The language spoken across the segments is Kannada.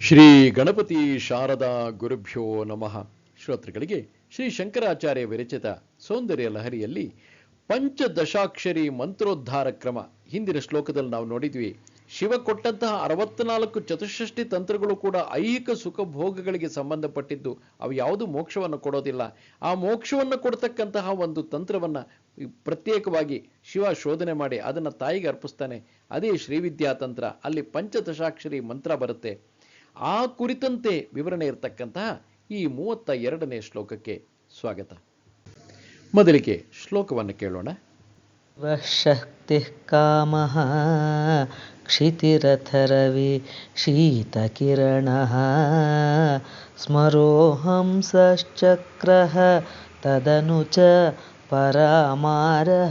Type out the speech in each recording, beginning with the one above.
ಶ್ರೀ ಗಣಪತಿ ಶಾರದಾ ಗುರುಭ್ಯೋ ನಮಃ. ಶ್ರೋತೃಗಳಿಗೆ ಶ್ರೀ ಶಂಕರಾಚಾರ್ಯ ವಿರಚಿತ ಸೌಂದರ್ಯ ಲಹರಿಯಲ್ಲಿ ಪಂಚದಶಾಕ್ಷರಿ ಮಂತ್ರೋದ್ಧಾರ ಕ್ರಮ. ಹಿಂದಿನ ಶ್ಲೋಕದಲ್ಲಿ ನಾವು ನೋಡಿದ್ವಿ, ಶಿವ ಕೊಟ್ಟಂತಹ ಅರವತ್ನಾಲ್ಕು ಚತುಷ್ಷಷ್ಟಿ ತಂತ್ರಗಳು ಕೂಡ ಐಹಿಕ ಸುಖ ಭೋಗಗಳಿಗೆ ಸಂಬಂಧಪಟ್ಟಿದ್ದು, ಅವು ಯಾವುದು ಮೋಕ್ಷವನ್ನು ಕೊಡೋದಿಲ್ಲ. ಆ ಮೋಕ್ಷವನ್ನು ಕೊಡ್ತಕ್ಕಂತಹ ಒಂದು ತಂತ್ರವನ್ನು ಪ್ರತ್ಯೇಕವಾಗಿ ಶಿವ ಶೋಧನೆ ಮಾಡಿ ಅದನ್ನು ತಾಯಿಗೆ ಅರ್ಪಿಸ್ತಾನೆ. ಅದೇ ಶ್ರೀವಿದ್ಯಾ ತಂತ್ರ ಅಲ್ಲಿ ಪಂಚದಶಾಕ್ಷರಿ ಮಂತ್ರ ಬರುತ್ತೆ. ಆ ಕುರಿತಂತೆ ವಿವರಣೆ ಇರತಕ್ಕಂತಹ ಈ ಮೂವತ್ತ ಎರಡನೇ ಶ್ಲೋಕಕ್ಕೆ ಸ್ವಾಗತ ಮೊದಲಿಗೆ ಶ್ಲೋಕವನ್ನು ಕೇಳೋಣ ಶಕ್ತಿः कामः क्षितिरथरवि शीतकिरणः स्मरोहंसश्चक्रः तदनु च परामारहरयः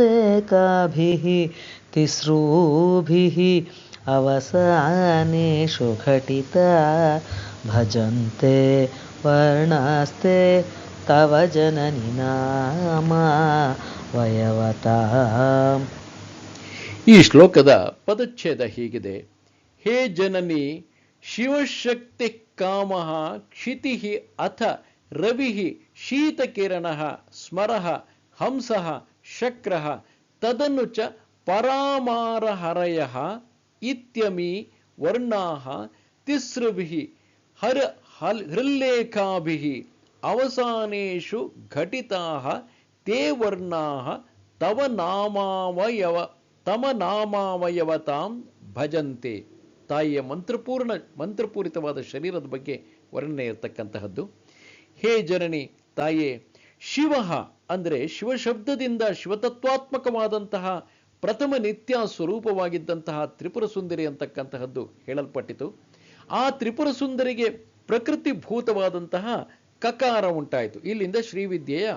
अमीहृल्लेखाभिः तिस्रूभिः अवसानेषु घटिता भजन्ते वर्णास्ते तव जननि नाम वयवताम् ಈ ಶ್ಲೋಕದ ಪದಚ್ಛೇದ ಹೀಗಿದೆ ಹೇ ಜನನಿ ಶಿವಶಕ್ತಿ ಕಾಮ ಕ್ಷಿತಿ ಅಥ ರವಿ ಶೀತಕಿರಣ ಸ್ಮರ ಹಂಸ ಶಕ್ರ ತದನ್ನು ಚ ಪರಾಮಾರಹರಯ ಇತ್ಯಮಿ ವರ್ಣಾಹ ತಿಸ್ರುಭಿ ಹರ ಹಲ್ ಹೃಲ್ಲೇಖಾಭಿ ಅವಸಾನೇಷು ಘಟಿತಾ ತೇ ವರ್ಣಾಹ ತವ ನಾಮಾವಯವ ತಮ ನಾಮಾವಯವತಾಂ ಭಜಂತೆ. ತಾಯಿಯ ಮಂತ್ರಪೂರ್ಣ ಮಂತ್ರಪೂರಿತವಾದ ಶರೀರದ ಬಗ್ಗೆ ವರ್ಣನೆ ಇರತಕ್ಕಂತಹದ್ದು. ಹೇ ಜನನಿ, ತಾಯೇ, ಶಿವ ಅಂದರೆ ಶಿವಶಬ್ದದಿಂದ ಶಿವತತ್ವಾತ್ಮಕವಾದಂತಹ ಪ್ರಥಮ ನಿತ್ಯ ಸ್ವರೂಪವಾಗಿದ್ದಂತಹ ತ್ರಿಪುರ ಸುಂದರಿ ಅಂತಕ್ಕಂತಹದ್ದು ಹೇಳಲ್ಪಟ್ಟಿತು. ಆ ತ್ರಿಪುರ ಸುಂದರಿಗೆ ಪ್ರಕೃತಿ ಭೂತವಾದಂತಹ ಕಕಾರ ಉಂಟಾಯಿತು. ಇಲ್ಲಿಂದ ಶ್ರೀವಿದ್ಯೆಯ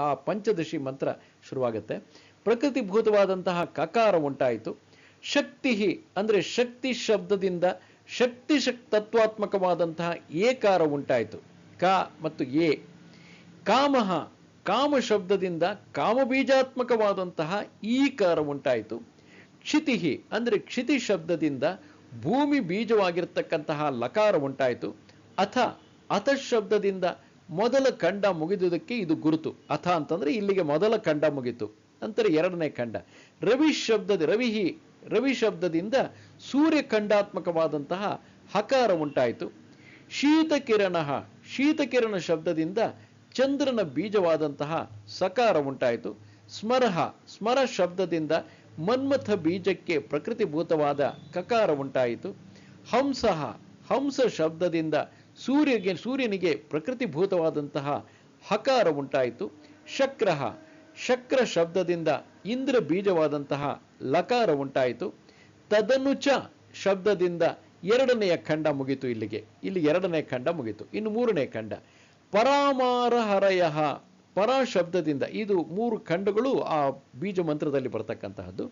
ಆ ಪಂಚದಶಿ ಮಂತ್ರ ಶುರುವಾಗುತ್ತೆ. ಪ್ರಕೃತಿ ಭೂತವಾದಂತಹ ಕಕಾರ ಉಂಟಾಯಿತು. ಶಕ್ತಿ ಅಂದರೆ ಶಕ್ತಿ ಶಬ್ದದಿಂದ ಶಕ್ತಿ ಶಕ್ ತತ್ವಾತ್ಮಕವಾದಂತಹ ಏಕಾರ ಉಂಟಾಯಿತು. ಕ ಮತ್ತು ಎ. ಕಾಮಹ ಕಾಮ ಶಬ್ದದಿಂದ ಕಾಮಬೀಜಾತ್ಮಕವಾದಂತಹ ಈಕಾರ ಉಂಟಾಯಿತು. ಕ್ಷಿತಿಹಿ ಅಂದರೆ ಕ್ಷಿತಿ ಶಬ್ದದಿಂದ ಭೂಮಿ ಬೀಜವಾಗಿರ್ತಕ್ಕಂತಹ ಲಕಾರ ಉಂಟಾಯಿತು. ಅಥ ಅಥ ಶಬ್ದದಿಂದ ಮೊದಲ ಖಂಡ ಮುಗಿದುದಕ್ಕೆ ಇದು ಗುರುತು. ಅಥ ಅಂತಂದ್ರೆ ಇಲ್ಲಿಗೆ ಮೊದಲ ಖಂಡ ಮುಗಿತು. ನಂತರ ಎರಡನೇ ಖಂಡ. ರವಿ ಶಬ್ದದ ರವಿಹಿ ರವಿ ಶಬ್ದದಿಂದ ಸೂರ್ಯ ಖಂಡಾತ್ಮಕವಾದಂತಹ ಹಕಾರ ಉಂಟಾಯಿತು. ಶೀತಕಿರಣ ಶೀತಕಿರಣ ಶಬ್ದದಿಂದ ಚಂದ್ರನ ಬೀಜವಾದಂತಹ ಸಕಾರ ಉಂಟಾಯಿತು. ಸ್ಮರಹ, ಸ್ಮರ ಶಬ್ದದಿಂದ ಮನ್ಮಥ ಬೀಜಕ್ಕೆ ಪ್ರಕೃತಿಭೂತವಾದ ಕಕಾರ ಉಂಟಾಯಿತು. ಹಂಸಃ ಹಂಸ ಶಬ್ದದಿಂದ ಸೂರ್ಯಗೆ, ಸೂರ್ಯನಿಗೆ ಪ್ರಕೃತಿಭೂತವಾದಂತಹ ಹಕಾರ ಉಂಟಾಯಿತು. ಶಕ್ರಃ ಶಕ್ರ ಶಬ್ದದಿಂದ ಇಂದ್ರ ಬೀಜವಾದಂತಹ ಲಕಾರ ಉಂಟಾಯಿತು. ತದನುಚ ಶಬ್ದದಿಂದ ಎರಡನೆಯ ಖಂಡ ಮುಗಿತು ಇಲ್ಲಿಗೆ. ಇಲ್ಲಿ ಎರಡನೇ ಖಂಡ ಮುಗಿತು. ಇನ್ನು ಮೂರನೇ ಖಂಡ. ಪರಾಮಾರಹರಯ ಪರ ಶಬ್ದದಿಂದ ಇದು ಮೂರು ಖಂಡಗಳು ಆ ಬೀಜ ಮಂತ್ರದಲ್ಲಿ ಬರ್ತಕ್ಕಂತಹದ್ದು.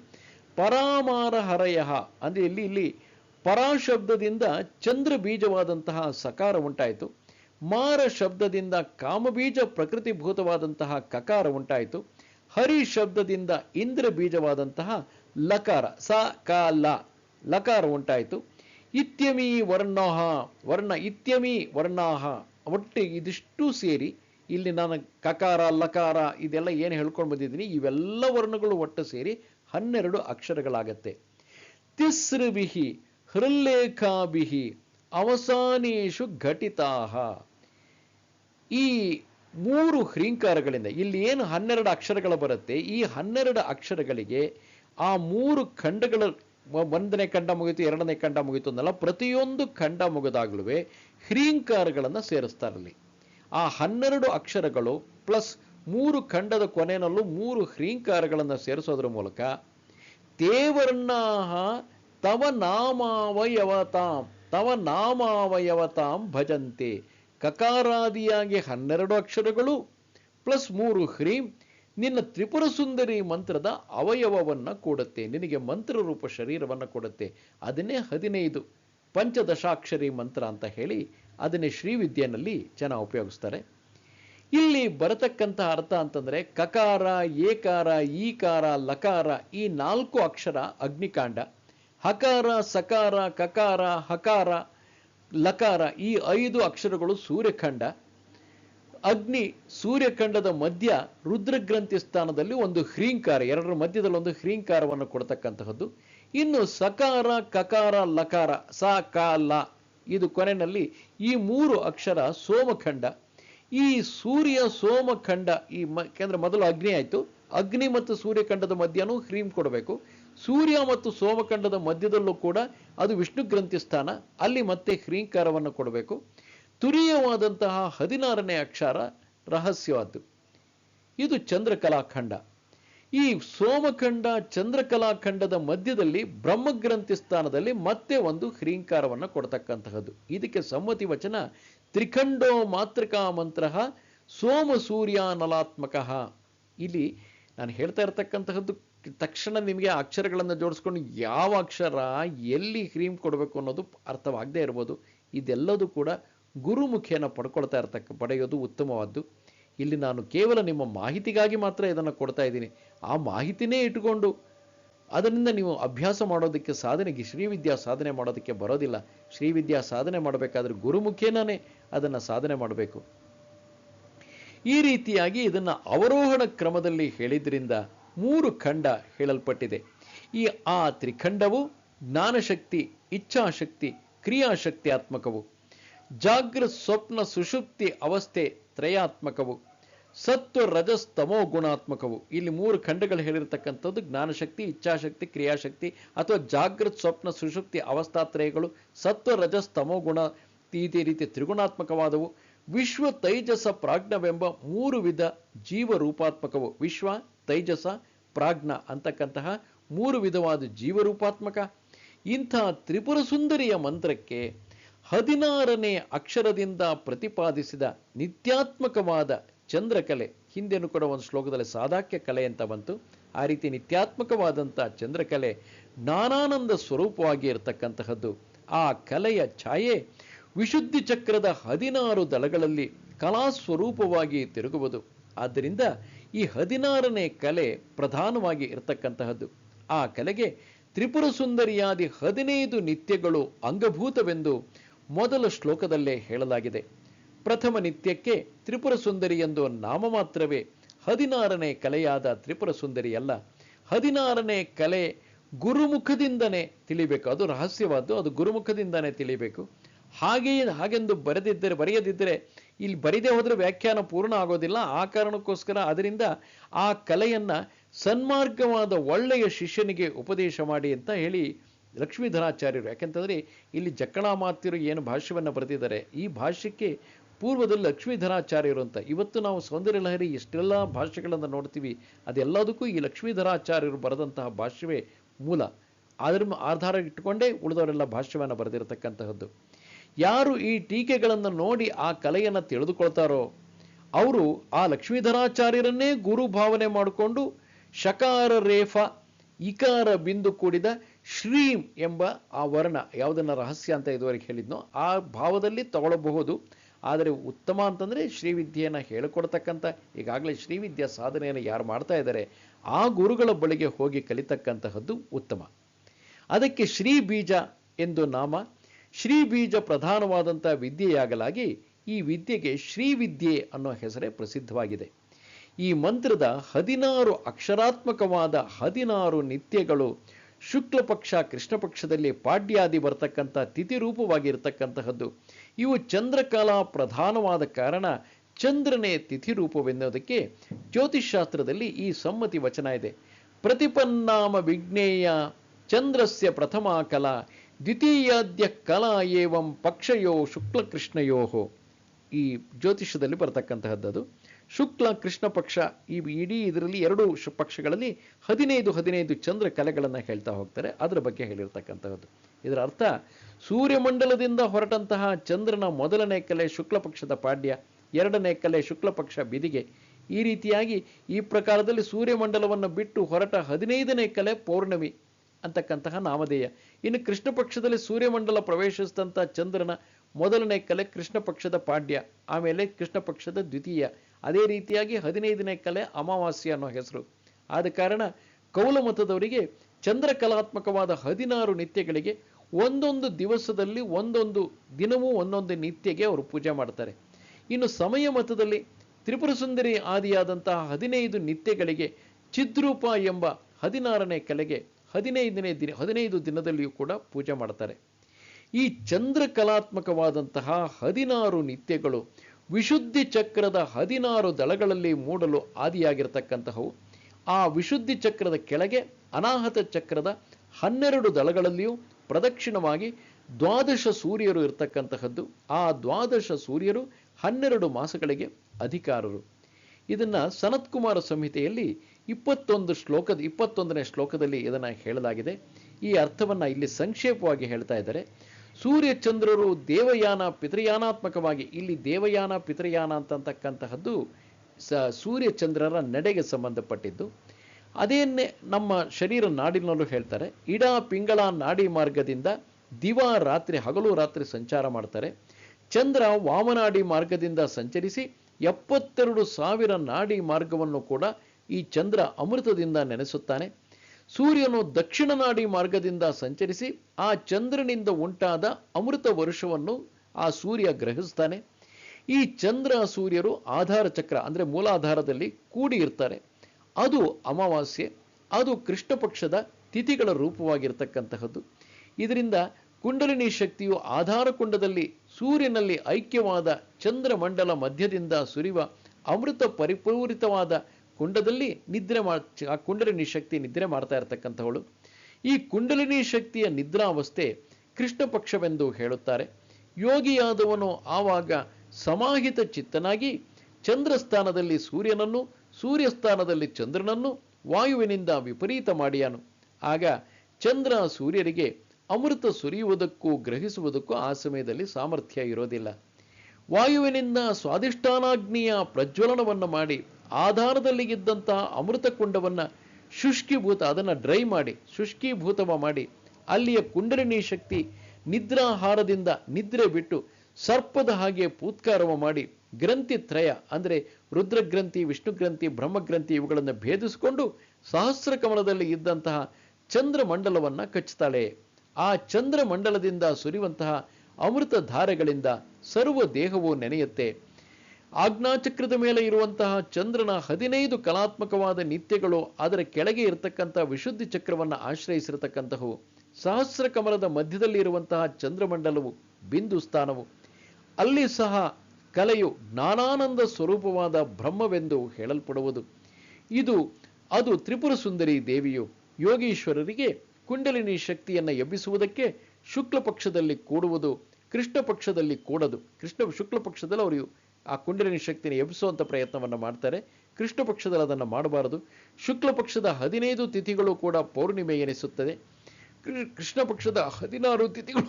ಪರಾಮಾರಹರಯ, ಅಂದರೆ ಇಲ್ಲಿ ಇಲ್ಲಿ ಪರಾಶಬ್ದದಿಂದ ಚಂದ್ರ ಬೀಜವಾದಂತಹ ಸಕಾರ ಉಂಟಾಯಿತು. ಮಾರ ಶಬ್ದದಿಂದ ಕಾಮಬೀಜ ಪ್ರಕೃತಿಭೂತವಾದಂತಹ ಕಕಾರ ಉಂಟಾಯಿತು. ಹರಿ ಶಬ್ದದಿಂದ ಇಂದ್ರ ಬೀಜವಾದಂತಹ ಲಕಾರ, ಸ, ಕ, ಲ, ಲಕಾರ ಉಂಟಾಯಿತು. ಇತ್ಯಮಿ ವರ್ಣಾಹ, ವರ್ಣ ಇತ್ಯಮಿ ವರ್ಣಾಹ. ಒಟ್ಟಿಗೆ ಇದಿಷ್ಟು ಸೇರಿ ಇಲ್ಲಿ ನಾನು ಕಕಾರ, ಲಕಾರ ಇದೆಲ್ಲ ಏನು ಹೇಳ್ಕೊಂಡು ಬಂದಿದ್ದೀನಿ ಇವೆಲ್ಲ ವರ್ಣಗಳು ಒಟ್ಟು ಸೇರಿ ಹನ್ನೆರಡು ಅಕ್ಷರಗಳಾಗತ್ತೆ. ತಿಸ್ರುಬಿಹಿ ಹೃಲ್ಲೇಖಾಭಿಹಿ ಅವಸಾನೇಶು ಘಟಿತಾಹ. ಈ ಮೂರು ಹ್ರೀಂಕಾರಗಳಿಂದ ಇಲ್ಲಿ ಏನು ಹನ್ನೆರಡು ಅಕ್ಷರಗಳು ಬರುತ್ತೆ, ಈ ಹನ್ನೆರಡು ಅಕ್ಷರಗಳಿಗೆ ಆ ಮೂರು ಖಂಡಗಳ, ಒಂದನೇ ಖಂಡ ಮುಗಿತು, ಎರಡನೇ ಖಂಡ ಮುಗಿತು ಅಂದಲ್ಲ ಪ್ರತಿಯೊಂದು ಖಂಡ ಮುಗಿದಾಗ್ಲೂ ಹ್ರೀಂಕಾರಗಳನ್ನು ಸೇರಿಸ್ತಾರಲ್ಲಿ ಆ ಹನ್ನೆರಡು ಅಕ್ಷರಗಳು ಪ್ಲಸ್ ಮೂರು ಖಂಡದ ಕೊನೆಯಲ್ಲೂ ಮೂರು ಹ್ರೀಂಕಾರಗಳನ್ನು ಸೇರಿಸೋದ್ರ ಮೂಲಕ ತೇವರ್ಣಾಹ ತವ ನಾಮಾವಯವತಾಂ ತವ ನಾಮಾವಯವತಾಂ ಭಜಂತೆ. ಕಕಾರಾದಿಯಾಗಿ ಹನ್ನೆರಡು ಅಕ್ಷರಗಳು ಪ್ಲಸ್ ಮೂರು ಹ್ರೀಂ ನಿನ್ನ ತ್ರಿಪುರ ಸುಂದರಿ ಮಂತ್ರದ ಅವಯವವನ್ನು ಕೊಡುತ್ತೆ. ನಿನಗೆ ಮಂತ್ರ ರೂಪ ಶರೀರವನ್ನು ಕೊಡುತ್ತೆ. ಅದನ್ನೇ ಹದಿನೈದು. ಪಂಚದಶಾಕ್ಷರಿ ಮಂತ್ರ ಅಂತ ಹೇಳಿ ಅದನ್ನೇ ಶ್ರೀವಿದ್ಯೆಯಲ್ಲಿ ಜನ ಉಪಯೋಗಿಸ್ತಾರೆ. ಇಲ್ಲಿ ಬರತಕ್ಕಂತಹ ಅರ್ಥ ಅಂತಂದ್ರೆ ಕಕಾರ, ಏಕಾರ, ಈಕಾರ, ಲಕಾರ ಈ ನಾಲ್ಕು ಅಕ್ಷರ ಅಗ್ನಿಕಾಂಡ. ಹಕಾರ, ಸಕಾರ, ಕಕಾರ, ಹಕಾರ, ಲಕಾರ ಈ ಐದು ಅಕ್ಷರಗಳು ಸೂರ್ಯಖಂಡ. ಅಗ್ನಿ ಸೂರ್ಯಖಂಡದ ಮಧ್ಯ ರುದ್ರಗ್ರಂಥಿ ಸ್ಥಾನದಲ್ಲಿ ಒಂದು ಹ್ರೀಂಕಾರ, ಎರಡರ ಮಧ್ಯದಲ್ಲಿ ಒಂದು ಹ್ರೀಂಕಾರವನ್ನು ಕೊಡ್ತಕ್ಕಂತಹದ್ದು. ಇನ್ನು ಸಕಾರ, ಕಕಾರ, ಲಕಾರ, ಸ, ಕ, ಲ ಇದು ಕೊನೆಯಲ್ಲಿ ಈ ಮೂರು ಅಕ್ಷರ ಸೋಮಖಂಡ. ಈ ಸೂರ್ಯ ಸೋಮಖಂಡ ಈ ಯಾಕೆಂದ್ರೆ ಮೊದಲು ಅಗ್ನಿ ಆಯಿತು. ಅಗ್ನಿ ಮತ್ತು ಸೂರ್ಯಖಂಡದ ಮಧ್ಯನೂ ಹ್ರೀಂ ಕೊಡಬೇಕು. ಸೂರ್ಯ ಮತ್ತು ಸೋಮಖಂಡದ ಮಧ್ಯದಲ್ಲೂ ಕೂಡ ಅದು ವಿಷ್ಣು ಗ್ರಂಥಿ ಸ್ಥಾನ. ಅಲ್ಲಿ ಮತ್ತೆ ಹ್ರೀಂಕಾರವನ್ನು ಕೊಡಬೇಕು. ತುರೀಯವಾದಂತಹ ಹದಿನಾರನೇ ಅಕ್ಷರ ರಹಸ್ಯವಾದ್ದು. ಇದು ಚಂದ್ರಕಲಾಖಂಡ ಈ ಸೋಮಖಂಡ ಚಂದ್ರಕಲಾಖಂಡದ ಮಧ್ಯದಲ್ಲಿ ಬ್ರಹ್ಮಗ್ರಂಥಿ ಸ್ಥಾನದಲ್ಲಿ ಮತ್ತೆ ಒಂದು ಹ್ರೀಂಕಾರವನ್ನು ಕೊಡ್ತಕ್ಕಂತಹದ್ದು. ಇದಕ್ಕೆ ಸಮ್ಮತಿ ವಚನ ತ್ರಿಖಂಡೋ ಮಾತೃಕಾ ಮಂತ್ರ ಸೋಮ ಸೂರ್ಯಾನಲಾತ್ಮಕ. ಇಲ್ಲಿ ನಾನು ಹೇಳ್ತಾ ಇರತಕ್ಕಂತಹದ್ದು ತಕ್ಷಣ ನಿಮಗೆ ಅಕ್ಷರಗಳನ್ನು ಜೋಡಿಸ್ಕೊಂಡು ಯಾವ ಅಕ್ಷರ ಎಲ್ಲಿ ಹ್ರೀಂ ಕೊಡಬೇಕು ಅನ್ನೋದು ಅರ್ಥವಾಗದೇ ಇರ್ಬೋದು. ಇದೆಲ್ಲದೂ ಕೂಡ ಗುರುಮುಖೇನ ಪಡ್ಕೊಳ್ತಾ ಇರ್ತಕ್ಕ ಪಡೆಯೋದು ಉತ್ತಮವಾದ್ದು. ಇಲ್ಲಿ ನಾನು ಕೇವಲ ನಿಮ್ಮ ಮಾಹಿತಿಗಾಗಿ ಮಾತ್ರ ಇದನ್ನು ಕೊಡ್ತಾ ಇದ್ದೀನಿ. ಆ ಮಾಹಿತಿನೇ ಇಟ್ಟುಕೊಂಡು ಅದರಿಂದ ನೀವು ಅಭ್ಯಾಸ ಮಾಡೋದಕ್ಕೆ ಸಾಧನೆಗೆ ಶ್ರೀವಿದ್ಯಾ ಸಾಧನೆ ಮಾಡೋದಕ್ಕೆ ಬರೋದಿಲ್ಲ. ಶ್ರೀವಿದ್ಯಾ ಸಾಧನೆ ಮಾಡಬೇಕಾದ್ರೆ ಗುರುಮುಖೇನೇ ಅದನ್ನು ಸಾಧನೆ ಮಾಡಬೇಕು. ಈ ರೀತಿಯಾಗಿ ಇದನ್ನು ಅವರೋಹಣ ಕ್ರಮದಲ್ಲಿ ಹೇಳಿದ್ರಿಂದ ಮೂರು ಖಂಡ ಹೇಳಲ್ಪಟ್ಟಿದೆ. ಈ ಆ ತ್ರಿಖಂಡವು ಜ್ಞಾನಶಕ್ತಿ, ಇಚ್ಛಾಶಕ್ತಿ, ಕ್ರಿಯಾಶಕ್ತಿಯಾತ್ಮಕವು. ಜಾಗೃತ್ ಸ್ವಪ್ನ ಸುಷುಪ್ತಿ ಅವಸ್ಥೆ ತ್ರಯಾತ್ಮಕವು, ಸತ್ವ ರಜಸ್ ತಮೋ ಗುಣಾತ್ಮಕವು. ಇಲ್ಲಿ ಮೂರು ಖಂಡಗಳು ಹೇಳಿರ್ತಕ್ಕಂಥದ್ದು, ಜ್ಞಾನಶಕ್ತಿ, ಇಚ್ಛಾಶಕ್ತಿ, ಕ್ರಿಯಾಶಕ್ತಿ ಅಥವಾ ಜಾಗೃತ್ ಸ್ವಪ್ನ ಸುಷುಪ್ತಿ ಅವಸ್ಥಾತ್ರಯಗಳು, ಸತ್ವ ರಜಸ್ ತಮೋ ಗುಣ ಇದೇ ರೀತಿ ತ್ರಿಗುಣಾತ್ಮಕವಾದವು. ವಿಶ್ವ ತೈಜಸ ಪ್ರಾಜ್ಞವೆಂಬ ಮೂರು ವಿಧ ಜೀವ ರೂಪಾತ್ಮಕವು ವಿಶ್ವ ತೈಜಸ ಪ್ರಾಜ್ಞ ಅಂತಕ್ಕಂತಹ ಮೂರು ವಿಧವಾದ ಜೀವರೂಪಾತ್ಮಕ. ಇಂಥ ತ್ರಿಪುರ ಸುಂದರಿಯ ಮಂತ್ರಕ್ಕೆ ಹದಿನಾರನೇ ಅಕ್ಷರದಿಂದ ಪ್ರತಿಪಾದಿಸಿದ ನಿತ್ಯಾತ್ಮಕವಾದ ಚಂದ್ರಕಲೆ ಹಿಂದೆನೂ ಕೂಡ ಒಂದು ಶ್ಲೋಕದಲ್ಲಿ ಸಾಧಾಕ್ಯ ಕಲೆ ಅಂತ ಬಂತು. ಆ ರೀತಿ ನಿತ್ಯಾತ್ಮಕವಾದಂಥ ಚಂದ್ರಕಲೆ ನಾನಾನಂದ ಸ್ವರೂಪವಾಗಿ ಇರತಕ್ಕಂತಹದ್ದು. ಆ ಕಲೆಯ ಛಾಯೆ ವಿಶುದ್ಧಿ ಚಕ್ರದ ಹದಿನಾರು ದಳಗಳಲ್ಲಿ ಕಲಾ ಸ್ವರೂಪವಾಗಿ ತಿರುಗುವುದು. ಆದ್ದರಿಂದ ಈ ಹದಿನಾರನೇ ಕಲೆ ಪ್ರಧಾನವಾಗಿ ಇರತಕ್ಕಂತಹದ್ದು. ಆ ಕಲೆಗೆ ತ್ರಿಪುರ ಸುಂದರಿಯಾದಿ ಹದಿನೈದು ನಿತ್ಯಗಳು ಅಂಗಭೂತವೆಂದು ಮೊದಲ ಶ್ಲೋಕದಲ್ಲೇ ಹೇಳಲಾಗಿದೆ. ಪ್ರಥಮ ನಿತ್ಯಕ್ಕೆ ತ್ರಿಪುರ ಸುಂದರಿ ಎಂದು ನಾಮ ಮಾತ್ರವೇ ಹದಿನಾರನೇ ಕಲೆಯಾದ ತ್ರಿಪುರ ಸುಂದರಿಯಲ್ಲ ಹದಿನಾರನೇ ಕಲೆ ಗುರುಮುಖದಿಂದನೇ ತಿಳಿಬೇಕು. ಅದು ರಹಸ್ಯವಾದ್ದು, ಅದು ಗುರುಮುಖದಿಂದನೇ ತಿಳಿಬೇಕು. ಹಾಗೆಯೇ ಹಾಗೆಂದು ಬರೆದಿದ್ದರೆ, ಬರೆಯದಿದ್ದರೆ ಇಲ್ಲಿ ಬರಿದೇ ಹೋದರೆ ವ್ಯಾಖ್ಯಾನ ಪೂರ್ಣ ಆಗೋದಿಲ್ಲ. ಆ ಕಾರಣಕ್ಕೋಸ್ಕರ ಅದರಿಂದ ಆ ಕಲೆಯನ್ನ ಸನ್ಮಾರ್ಗವಾದ ಒಳ್ಳೆಯ ಶಿಷ್ಯನಿಗೆ ಉಪದೇಶ ಮಾಡಿ ಅಂತ ಹೇಳಿ ಲಕ್ಷ್ಮೀಧರಾಚಾರ್ಯರು ಯಾಕೆಂತಂದರೆ ಇಲ್ಲಿ ಜಕ್ಕಣಾಮಾತ್ಯರು ಏನು ಭಾಷ್ಯವನ್ನು ಬರೆದಿದ್ದಾರೆ. ಈ ಭಾಷ್ಯಕ್ಕೆ ಪೂರ್ವದಲ್ಲಿ ಲಕ್ಷ್ಮೀಧರಾಚಾರ್ಯರು ಅಂತ. ಇವತ್ತು ನಾವು ಸೌಂದರ್ಯ ಲಹರಿ ಎಷ್ಟೆಲ್ಲ ಭಾಷೆಗಳನ್ನು ನೋಡ್ತೀವಿ, ಅದೆಲ್ಲದಕ್ಕೂ ಈ ಲಕ್ಷ್ಮೀಧರಾಚಾರ್ಯರು ಬರೆದಂತಹ ಭಾಷ್ಯವೇ ಮೂಲ. ಅದರ ಆಧಾರ ಇಟ್ಟುಕೊಂಡೇ ಉಳಿದವರೆಲ್ಲ ಭಾಷ್ಯವನ್ನು ಬರೆದಿರತಕ್ಕಂತಹದ್ದು. ಯಾರು ಈ ಟೀಕೆಗಳನ್ನು ನೋಡಿ ಆ ಕಲೆಯನ್ನು ತಿಳಿದುಕೊಳ್ತಾರೋ, ಅವರು ಆ ಲಕ್ಷ್ಮೀಧರಾಚಾರ್ಯರನ್ನೇ ಗುರು ಭಾವನೆ ಮಾಡಿಕೊಂಡು ಶಕಾರ ರೇಫ, ಇಕಾರ ಬಿಂದು ಕೂಡಿದ ಶ್ರೀಂ ಎಂಬ ಆ ವರ್ಣ ಯಾವುದನ್ನು ರಹಸ್ಯ ಅಂತ ಇದುವರೆಗೆ ಹೇಳಿದ್ನೋ, ಆ ಭಾವದಲ್ಲಿ ತಗೊಳ್ಳಬಹುದು. ಆದರೆ ಉತ್ತಮ ಅಂತಂದ್ರೆ ಶ್ರೀವಿದ್ಯೆಯನ್ನು ಹೇಳಿಕೊಡ್ತಕ್ಕಂಥ, ಈಗಾಗಲೇ ಶ್ರೀವಿದ್ಯಾ ಸಾಧನೆಯನ್ನು ಯಾರು ಮಾಡ್ತಾ ಇದ್ದಾರೆ, ಆ ಗುರುಗಳ ಬಳಿಗೆ ಹೋಗಿ ಕಲಿತಕ್ಕಂತಹದ್ದು ಉತ್ತಮ. ಅದಕ್ಕೆ ಶ್ರೀ ಬೀಜ ಎಂದು ನಾಮ ಶ್ರೀ ಬೀಜ ಪ್ರಧಾನವಾದಂಥ ವಿದ್ಯೆಯಾಗಲಾಗಿ ಈ ವಿದ್ಯೆಗೆ ಶ್ರೀವಿದ್ಯೆ ಅನ್ನೋ ಹೆಸರೇ ಪ್ರಸಿದ್ಧವಾಗಿದೆ. ಈ ಮಂತ್ರದ ಹದಿನಾರು ಅಕ್ಷರಾತ್ಮಕವಾದ ಹದಿನಾರು ನಿತ್ಯಗಳು ಶುಕ್ಲ ಪಕ್ಷ, ಕೃಷ್ಣ ಪಕ್ಷದಲ್ಲಿ ಪಾಡ್ಯಾದಿ ಬರ್ತಕ್ಕಂಥ ತಿಥಿರೂಪವಾಗಿರ್ತಕ್ಕಂತಹದ್ದು ಇವು ಚಂದ್ರಕಾಲ ಪ್ರಧಾನವಾದ ಕಾರಣ ಚಂದ್ರನೇ ತಿಥಿರೂಪವೆನ್ನುವುದಕ್ಕೆ ಜ್ಯೋತಿಷ್ಶಾಸ್ತ್ರದಲ್ಲಿ ಈ ಸಮ್ಮತಿ ವಚನ ಇದೆ. ಪ್ರತಿಪನ್ನಾಮ ವಿಜ್ಞೇಯ ಚಂದ್ರಸ್ಯ ಪ್ರಥಮ ಕಲಾ, ದ್ವಿತೀಯಾದ್ಯ ಕಲಾ ಏವಂ ಪಕ್ಷಯೋ ಶುಕ್ಲಕೃಷ್ಣಯೋ ಈ ಜ್ಯೋತಿಷದಲ್ಲಿ ಬರತಕ್ಕಂತಹದ್ದು ಶುಕ್ಲ ಕೃಷ್ಣ ಪಕ್ಷ ಈ ಇಡೀ ಇದರಲ್ಲಿ ಎರಡು ಪಕ್ಷಗಳಲ್ಲಿ ಹದಿನೈದು ಹದಿನೈದು ಚಂದ್ರ ಕಲೆಗಳನ್ನು ಹೇಳ್ತಾ ಹೋಗ್ತಾರೆ. ಅದರ ಬಗ್ಗೆ ಹೇಳಿರ್ತಕ್ಕಂಥದ್ದು. ಇದರ ಅರ್ಥ, ಸೂರ್ಯಮಂಡಲದಿಂದ ಹೊರಟಂತಹ ಚಂದ್ರನ ಮೊದಲನೇ ಕಲೆ ಶುಕ್ಲ ಪಕ್ಷದ ಪಾಡ್ಯ, ಎರಡನೇ ಕಲೆ ಶುಕ್ಲ ಪಕ್ಷ ಬಿದಿಗೆ. ಈ ರೀತಿಯಾಗಿ ಈ ಪ್ರಕಾರದಲ್ಲಿ ಸೂರ್ಯಮಂಡಲವನ್ನು ಬಿಟ್ಟು ಹೊರಟ ಹದಿನೈದನೇ ಕಲೆ ಪೌರ್ಣಮಿ ಅಂತಕ್ಕಂತಹ ನಾಮಧೇಯ. ಇನ್ನು ಕೃಷ್ಣ ಪಕ್ಷದಲ್ಲಿ ಸೂರ್ಯಮಂಡಲ ಪ್ರವೇಶಿಸಿದಂಥ ಚಂದ್ರನ ಮೊದಲನೇ ಕಲೆ ಕೃಷ್ಣ ಪಕ್ಷದ ಪಾಡ್ಯ, ಆಮೇಲೆ ಕೃಷ್ಣ ಪಕ್ಷದ ದ್ವಿತೀಯ. ಅದೇ ರೀತಿಯಾಗಿ ಹದಿನೈದನೇ ಕಲೆ ಅಮಾವಾಸ್ಯೆ ಅನ್ನೋ ಹೆಸರು. ಆದ ಕಾರಣ ಕೌಲ ಮತದವರಿಗೆ ಚಂದ್ರ ಕಲಾತ್ಮಕವಾದ ಹದಿನಾರು ನಿತ್ಯಗಳಿಗೆ ಒಂದೊಂದು ದಿವಸದಲ್ಲಿ ಒಂದೊಂದು ದಿನವೂ ಒಂದೊಂದು ನಿತ್ಯಗೆ ಅವರು ಪೂಜೆ ಮಾಡ್ತಾರೆ. ಇನ್ನು ಸಮಯ ಮತದಲ್ಲಿ ತ್ರಿಪುರ ಸುಂದರಿ ಆದಿಯಾದಂತಹ ಹದಿನೈದು ನಿತ್ಯಗಳಿಗೆ ಚಿದ್ರೂಪ ಎಂಬ ಹದಿನಾರನೇ ಕಲೆಗೆ ಹದಿನೈದನೇ ದಿನ, ಹದಿನೈದು ದಿನದಲ್ಲಿಯೂ ಕೂಡ ಪೂಜೆ ಮಾಡ್ತಾರೆ. ಈ ಚಂದ್ರ ಕಲಾತ್ಮಕವಾದಂತಹ ಹದಿನಾರು ನಿತ್ಯಗಳು ವಿಶುದ್ಧಿ ಚಕ್ರದ ಹದಿನಾರು ದಳಗಳಲ್ಲಿ ಮೂಡಲು ಆದಿಯಾಗಿರ್ತಕ್ಕಂತಹವು, ಆ ವಿಶುದ್ಧಿ ಚಕ್ರದ ಕೆಳಗೆ ಅನಾಹತ ಚಕ್ರದ ಹನ್ನೆರಡು ದಳಗಳಲ್ಲಿಯೂ ಪ್ರದಕ್ಷಿಣವಾಗಿ ದ್ವಾದಶ ಸೂರ್ಯರು ಇರತಕ್ಕಂತಹದ್ದು. ಆ ದ್ವಾದಶ ಸೂರ್ಯರು ಹನ್ನೆರಡು ಮಾಸಗಳಿಗೆ ಅಧಿಕಾರರು. ಇದನ್ನ ಸನತ್ಕುಮಾರ ಸಂಹಿತೆಯಲ್ಲಿ ಇಪ್ಪತ್ತೊಂದು ಶ್ಲೋಕದ, ಇಪ್ಪತ್ತೊಂದನೇ ಶ್ಲೋಕದಲ್ಲಿ ಇದನ್ನ ಹೇಳಲಾಗಿದೆ. ಈ ಅರ್ಥವನ್ನ ಇಲ್ಲಿ ಸಂಕ್ಷೇಪವಾಗಿ ಹೇಳ್ತಾ ಇದ್ದಾರೆ. ಸೂರ್ಯ ಚಂದ್ರರು ದೇವಯಾನ ಪಿತೃಯಾನಾತ್ಮಕವಾಗಿ, ಇಲ್ಲಿ ದೇವಯಾನ ಪಿತೃಯಾನ ಅಂತಕ್ಕಂತಹದ್ದು ಸ ಸೂರ್ಯಚಂದ್ರರ ನಡೆಗೆ ಸಂಬಂಧಪಟ್ಟಿದ್ದು. ಅದೇನ್ನೇ ನಮ್ಮ ಶರೀರ ನಾಡಿನಲ್ಲೂ ಹೇಳ್ತಾರೆ, ಇಡ ಪಿಂಗಳ ನಾಡಿ ಮಾರ್ಗದಿಂದ ದಿವಾ ರಾತ್ರಿ ಹಗಲು ರಾತ್ರಿ ಸಂಚಾರ ಮಾಡ್ತಾರೆ. ಚಂದ್ರ ವಾಮನಾಡಿ ಮಾರ್ಗದಿಂದ ಸಂಚರಿಸಿ ಎಪ್ಪತ್ತೆರಡು ಸಾವಿರ ನಾಡಿ ಮಾರ್ಗವನ್ನು ಕೂಡ ಈ ಚಂದ್ರ ಅಮೃತದಿಂದ ನೆನೆಸುತ್ತಾನೆ. ಸೂರ್ಯನು ದಕ್ಷಿಣ ನಾಡಿ ಮಾರ್ಗದಿಂದ ಸಂಚರಿಸಿ ಆ ಚಂದ್ರನಿಂದ ಉಂಟಾದ ಅಮೃತ ವರುಷವನ್ನು ಆ ಸೂರ್ಯ ಗ್ರಹಿಸ್ತಾನೆ. ಈ ಚಂದ್ರ ಸೂರ್ಯರು ಆಧಾರ ಚಕ್ರ ಅಂದ್ರೆ ಮೂಲಾಧಾರದಲ್ಲಿ ಕೂಡಿ ಇರ್ತಾರೆ. ಅದು ಅಮಾವಾಸ್ಯೆ, ಅದು ಕೃಷ್ಣ ಪಕ್ಷದ ತಿಥಿಗಳ ರೂಪವಾಗಿರ್ತಕ್ಕಂತಹದ್ದು. ಇದರಿಂದ ಕುಂಡಲಿನಿ ಶಕ್ತಿಯು ಆಧಾರ ಕುಂಡದಲ್ಲಿ ಸೂರ್ಯನಲ್ಲಿ ಐಕ್ಯವಾದ ಚಂದ್ರಮಂಡಲ ಮಧ್ಯದಿಂದ ಸುರಿವ ಅಮೃತ ಪರಿಪೂರಿತವಾದ ಕುಂಡದಲ್ಲಿ ನಿದ್ರೆ ಮಾ ಆ ಕುಂಡಲಿನಿ ಶಕ್ತಿ ನಿದ್ರೆ ಮಾಡ್ತಾ ಇರತಕ್ಕಂಥವಳು. ಈ ಕುಂಡಲಿನಿ ಶಕ್ತಿಯ ನಿದ್ರಾವಸ್ಥೆ ಕೃಷ್ಣ ಪಕ್ಷವೆಂದು ಹೇಳುತ್ತಾರೆ. ಯೋಗಿಯಾದವನು ಆವಾಗ ಸಮಾಹಿತ ಚಿತ್ತನಾಗಿ ಚಂದ್ರಸ್ಥಾನದಲ್ಲಿ ಸೂರ್ಯನನ್ನು, ಸೂರ್ಯಸ್ಥಾನದಲ್ಲಿ ಚಂದ್ರನನ್ನು, ವಾಯುವಿನಿಂದ ವಿಪರೀತ ಮಾಡಿಯಾನು. ಆಗ ಚಂದ್ರ ಸೂರ್ಯರಿಗೆ ಅಮೃತ ಸುರಿಯುವುದಕ್ಕೂ ಗ್ರಹಿಸುವುದಕ್ಕೂ ಆ ಸಮಯದಲ್ಲಿ ಸಾಮರ್ಥ್ಯ ಇರೋದಿಲ್ಲ. ವಾಯುವಿನಿಂದ ಸ್ವಾದಿಷ್ಠಾನಾಗ್ನಿಯ ಪ್ರಜ್ವಲನವನ್ನು ಮಾಡಿ ಆಧಾರದಲ್ಲಿ ಇದ್ದಂತಹ ಅಮೃತ ಕುಂಡವನ್ನ ಶುಷ್ಕೀಭೂತ, ಅದನ್ನು ಡ್ರೈ ಮಾಡಿ, ಶುಷ್ಕೀಭೂತವ ಮಾಡಿ, ಅಲ್ಲಿಯ ಕುಂಡಲಿನಿ ಶಕ್ತಿ ನಿದ್ರಾಹಾರದಿಂದ ನಿದ್ರೆ ಬಿಟ್ಟು ಸರ್ಪದ ಹಾಗೆ ಪೂತ್ಕಾರವ ಮಾಡಿ, ಗ್ರಂಥಿ ತ್ರಯ, ಅಂದರೆ ರುದ್ರಗ್ರಂಥಿ ವಿಷ್ಣು ಗ್ರಂಥಿ ಬ್ರಹ್ಮಗ್ರಂಥಿ ಇವುಗಳನ್ನು ಭೇದಿಸಿಕೊಂಡು ಸಹಸ್ರ ಕಮಲದಲ್ಲಿ ಇದ್ದಂತಹ ಚಂದ್ರಮಂಡಲವನ್ನ ಕಚ್ಚುತ್ತಾಳೆ. ಆ ಚಂದ್ರಮಂಡಲದಿಂದ ಸುರಿಯುವಂತಹ ಅಮೃತ ಧಾರೆಗಳಿಂದ ಸರ್ವ ದೇಹವು ನೆನೆಯುತ್ತೆ. ಆಜ್ಞಾಚಕ್ರದ ಮೇಲೆ ಇರುವಂತಹ ಚಂದ್ರನ ಹದಿನೈದು ಕಲಾತ್ಮಕವಾದ ನಿತ್ಯಗಳು ಅದರ ಕೆಳಗೆ ಇರತಕ್ಕಂಥ ವಿಶುದ್ಧಿ ಚಕ್ರವನ್ನು ಆಶ್ರಯಿಸಿರತಕ್ಕಂತಹವು ಸಹಸ್ರ ಕಮಲದ ಮಧ್ಯದಲ್ಲಿ ಇರುವಂತಹ ಚಂದ್ರಮಂಡಲವು ಬಿಂದು ಸ್ಥಾನವು. ಅಲ್ಲಿ ಸಹ ಕಲೆಯು ನಾನಾನಂದ ಸ್ವರೂಪವಾದ ಬ್ರಹ್ಮವೆಂದು ಹೇಳಲ್ಪಡುವುದು. ಇದು, ಅದು ತ್ರಿಪುರ ಸುಂದರಿ ದೇವಿಯು ಯೋಗೀಶ್ವರರಿಗೆ ಕುಂಡಲಿನಿ ಶಕ್ತಿಯನ್ನು ಎಬ್ಬಿಸುವುದಕ್ಕೆ ಶುಕ್ಲ ಪಕ್ಷದಲ್ಲಿ ಕೂಡುವುದು ಕೃಷ್ಣ ಪಕ್ಷದಲ್ಲಿ ಕೂಡದು. ಕೃಷ್ಣ ಶುಕ್ಲ ಪಕ್ಷದಲ್ಲಿ ಅವರು ಆ ಕುಂಡಲಿನಿ ಶಕ್ತಿಯನ್ನು ಎಬ್ಬಿಸುವಂಥ ಪ್ರಯತ್ನವನ್ನು ಮಾಡ್ತಾರೆ. ಕೃಷ್ಣ ಪಕ್ಷದಲ್ಲಿ ಅದನ್ನು ಮಾಡಬಾರದು. ಶುಕ್ಲ ಪಕ್ಷದ ಹದಿನೈದು ತಿಥಿಗಳು ಕೂಡ ಪೌರ್ಣಿಮೆ ಎನಿಸುತ್ತದೆ. ಕೃಷ್ಣ ಪಕ್ಷದ ಹದಿನಾರು ತಿಥಿಗಳು.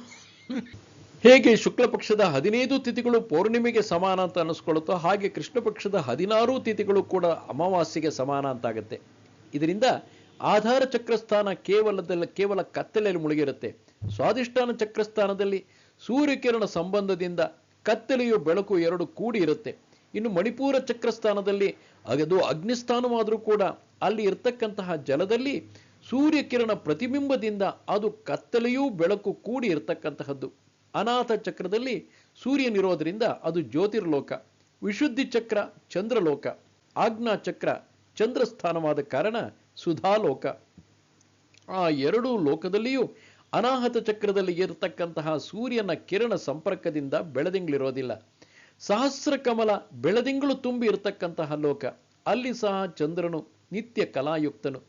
ಹೇಗೆ ಶುಕ್ಲ ಪಕ್ಷದ ಹದಿನೈದು ತಿಥಿಗಳು ಪೌರ್ಣಿಮೆಗೆ ಸಮಾನ ಅಂತ ಅನ್ನಿಸ್ಕೊಳ್ಳುತ್ತೋ ಹಾಗೆ ಕೃಷ್ಣ ಪಕ್ಷದ ಹದಿನಾರು ತಿಥಿಗಳು ಕೂಡ ಅಮಾವಾಸ್ಯೆಗೆ ಸಮಾನ ಅಂತಾಗುತ್ತೆ. ಇದರಿಂದ ಆಧಾರ ಚಕ್ರಸ್ಥಾನ ಕೇವಲದಲ್ಲ, ಕೇವಲ ಕತ್ತಲೆಯಲ್ಲಿ ಮುಳುಗಿರುತ್ತೆ. ಸ್ವಾದಿಷ್ಠಾನ ಚಕ್ರಸ್ಥಾನದಲ್ಲಿ ಸೂರ್ಯಕಿರಣ ಸಂಬಂಧದಿಂದ ಕತ್ತಲೆಯು ಬೆಳಕು ಎರಡು ಕೂಡಿ ಇರುತ್ತೆ. ಇನ್ನು ಮಣಿಪುರ ಚಕ್ರಸ್ಥಾನದಲ್ಲಿ ಅದು ಅಗ್ನಿಸ್ಥಾನವಾದರೂ ಕೂಡ ಅಲ್ಲಿ ಇರ್ತಕ್ಕಂತಹ ಜಲದಲ್ಲಿ ಸೂರ್ಯಕಿರಣ ಪ್ರತಿಬಿಂಬದಿಂದ ಅದು ಕತ್ತಲೆಯೂ ಬೆಳಕು ಕೂಡಿ ಇರತಕ್ಕಂತಹದ್ದು. ಅನಾಥ ಚಕ್ರದಲ್ಲಿ ಸೂರ್ಯನಿರೋದ್ರಿಂದ ಅದು ಜ್ಯೋತಿರ್ಲೋಕ, ವಿಶುದ್ಧಿ ಚಕ್ರ, ಚಂದ್ರಲೋಕ, ಆಜ್ಞಾ ಚಕ್ರ, ಚಂದ್ರಸ್ಥಾನವಾದ ಕಾರಣ ಸುಧಾಲೋಕ. ಆ ಎರಡೂ ಲೋಕದಲ್ಲಿಯೂ ಅನಾಹತ ಚಕ್ರದಲ್ಲಿ ಇರತಕ್ಕಂತಹ ಸೂರ್ಯನ ಕಿರಣ ಸಂಪರ್ಕದಿಂದ ಬೆಳದಿಂಗಳಿರೋದಿಲ್ಲ. ಸಹಸ್ರ ಕಮಲ ಬೆಳದಿಂಗಳು ತುಂಬಿ ಇರತಕ್ಕಂತಹ ಲೋಕ. ಅಲ್ಲಿ ಸಹ ಚಂದ್ರನು ನಿತ್ಯ ಕಲಾಯುಕ್ತನು.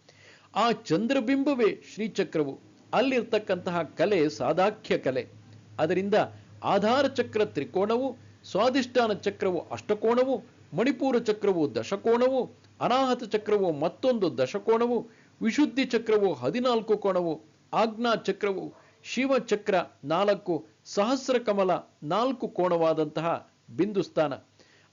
ಆ ಚಂದ್ರಬಿಂಬವೇ ಶ್ರೀಚಕ್ರವು. ಅಲ್ಲಿರ್ತಕ್ಕಂತಹ ಕಲೆ ಸಾದಾಖ್ಯ ಕಲೆ. ಅದರಿಂದ ಆಧಾರ ಚಕ್ರ ತ್ರಿಕೋಣವು ಸ್ವಾಧಿಷ್ಠಾನ ಚಕ್ರವು ಅಷ್ಟಕೋಣವು ಮಣಿಪೂರ ಚಕ್ರವು ದಶಕೋಣವು ಅನಾಹತ ಚಕ್ರವು ಮತ್ತೊಂದು ದಶಕೋಣವು ವಿಶುದ್ಧಿ ಚಕ್ರವು ಹದಿನಾಲ್ಕು ಕೋಣವು ಆಜ್ಞಾ ಚಕ್ರವು ಶಿವಚಕ್ರ ನಾಲ್ಕು, ಸಹಸ್ರ ಕಮಲ ನಾಲ್ಕು ಕೋಣವಾದಂತಹ ಬಿಂದುಸ್ಥಾನ